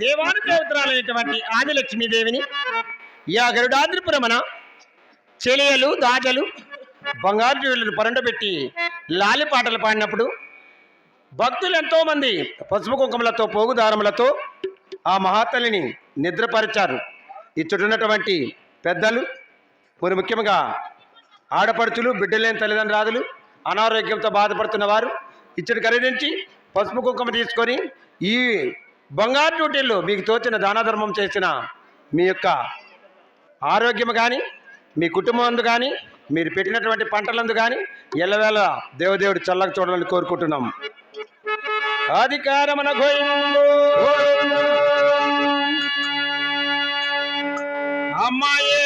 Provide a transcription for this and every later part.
దేవాను దేవతరాలైనటువంటి ఆదిలక్ష్మీదేవిని yeah గరుడాద్రిపురమన చెలియలు దాజలు బంగారు జీవులను పరండబెట్టి లాలి పాటలు పాడినప్పుడు భక్తులు ఎంతోమంది పసుపు కుంకుమలతో పోగుదారములతో ఆ మహాతల్లిని నిద్రపరిచారు. ఇచ్చుడున్నటువంటి పెద్దలు మరి ముఖ్యంగా ఆడపడుచులు బిడ్డలేని తల్లిదండ్రులు అనారోగ్యంతో బాధపడుతున్న వారు ఇచ్చటి ఖరీదించి పసుపు కుంకుమ తీసుకొని ఈ బంగారు డ్యూటీలు మీకు తోచిన దానధర్మం చేసిన మీ యొక్క ఆరోగ్యం కానీ మీ కుటుంబం అందు కానీ మీరు పెట్టినటువంటి పంటలందు కానీ ఎల్లవేళ దేవదేవుడు చల్లగా చూడాలని కోరుకుంటున్నాం. అధికారమన గోయిందో అమ్మాయే.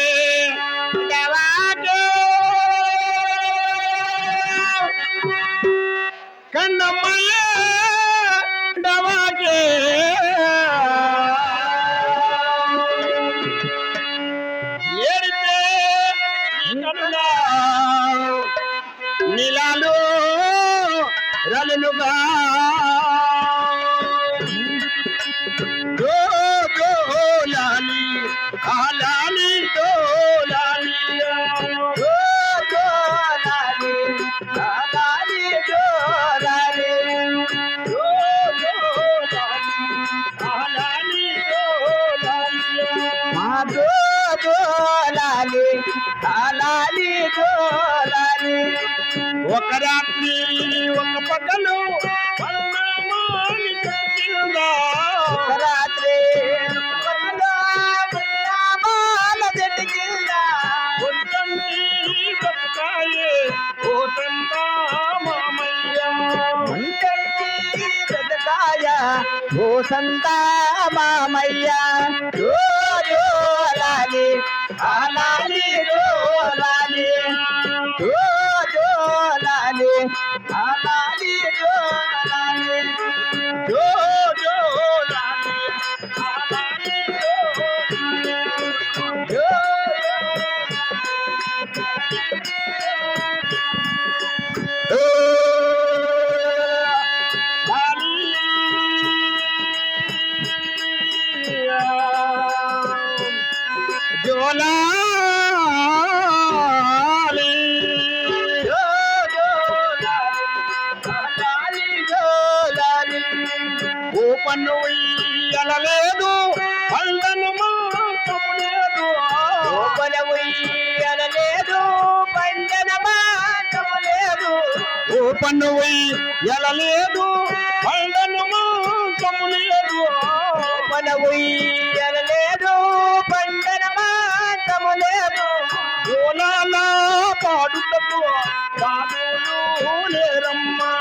ఒక రాత్రి ఒక పగలు రాత్రి ఓ సంతా మామయ్య. ఓ పన్ను ఇయ్యలలేదు పండను మాత్రం లేదు ఓపల ఉయ్యలేదు పంజన లేదు ఓలాల పాడుటకు బాబులు లేరమ్మా.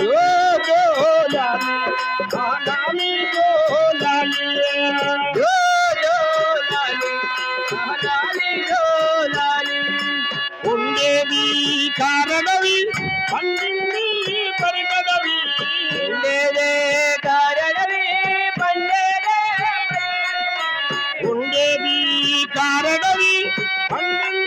జో జోలాలి ఆలాలి జోలాలి Amén.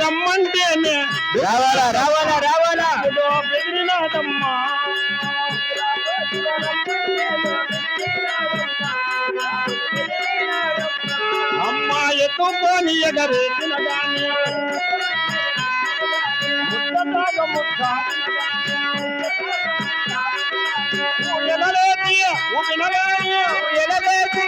రమ్మంటేనే రావాలా రావాలా రావాలా? బెదిరినాదమ్మా. అమ్మ ఎత్తుకొని ఎగరేసిన గాని ముద్దలాగ ఎలవేసి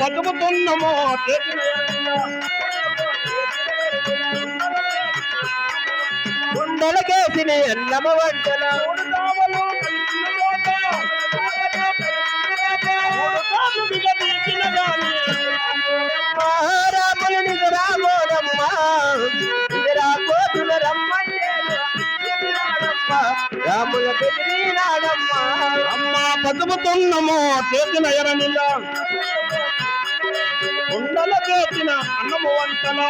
బతుకుతున్నమో చేసిన గుండెలకేసిన ఎల్లమ్మ వంటల రాముల అమ్మ బతుకుతున్నమో చేసిన ఎరనిలా కుండల చేసిన అన్నము వంటల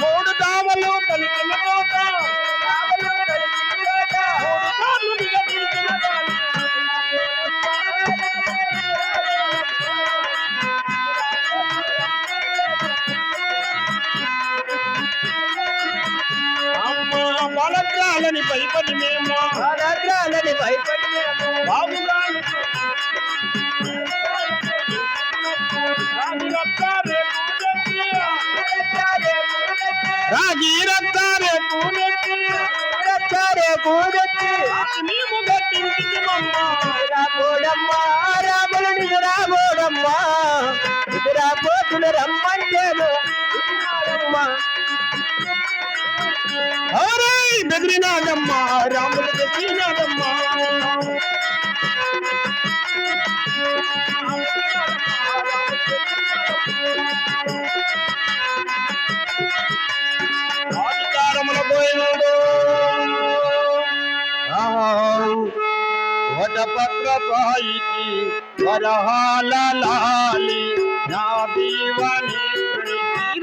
మూడు దావలు కలిగిన బలగ్రాలని భయపడి మేము రాలని భయపడి మేము బాబుగాని రాగి రక్తారే పూజెత్తి, రాగి రక్తారే పూజెత్తి, రచ్చారే పూజెత్తి మేము గట్టించిమమ్మ రామోడమ్మా రాములని రామోడమ్మా ఇదిరా పోతులు రమ్మంటేను ఇదిరాడమ్మా అరే బెదిరినాడమ్మ. రాముడు బెదిరినాడమ్మ. అధికారముల పోయినాడు. వటపత్ర పాయికి వరహాల లాలి నా దీవని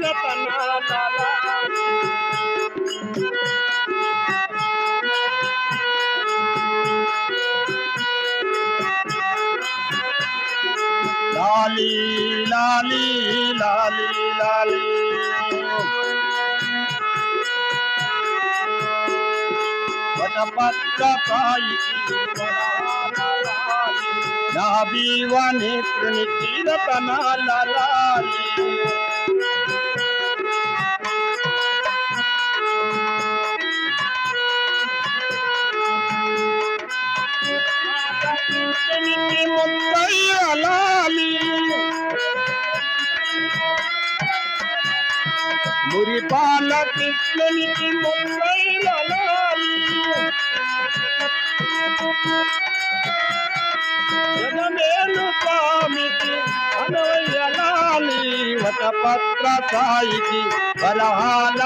తీరతనాల లాలి లాలి లాలి లాలి వటపత్ర పాయికి నా బీవ నేత్రుని తీరతనాల లాలి కృష్ణునికి ముందయ్య లాలి మురిపాల కృష్ణునికి ముందయ్య లాలి జగమేలు స్వామికి అనవయ్య లాలి వటపత్ర సాయికి వరహాల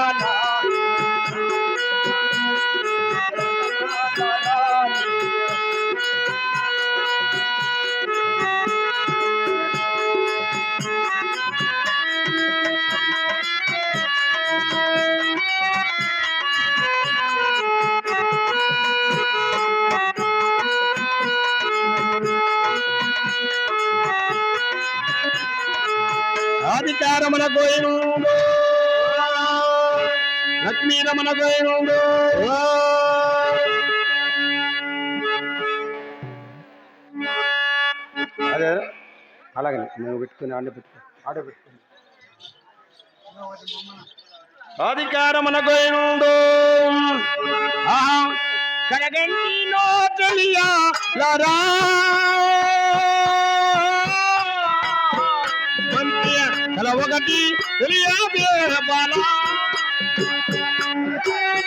లక్ష్మీరమణ గోయినుడు అదే అలాగే నువ్వు పెట్టుకుని ఆడ పెట్టుకో ఆడ పెట్టుకో. అధికారమున గోయినుడు ఆహా కరగంటి నో తెలియా లరా. తల ఒకటి తెలియదే బాలా Thank you.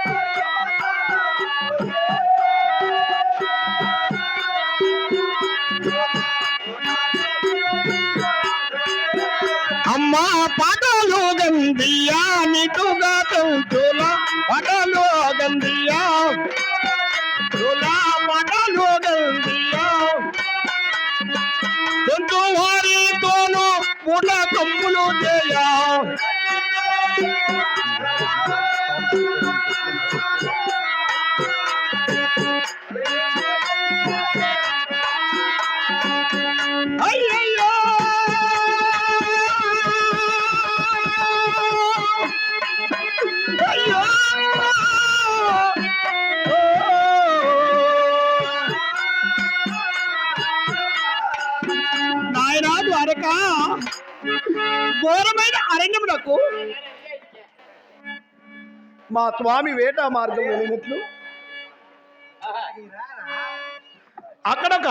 అమ్మ పాటలు గంధియా నిటుగా తంతుల పాటలు గంధియా. తులా పాటలు గంధియా. తంతు వారితోను పూట కమ్ములు చేయా. ఘోరమైన అరణ్యమునకు మా స్వామి వేట మార్గం వెళ్ళినట్లు. అక్కడొక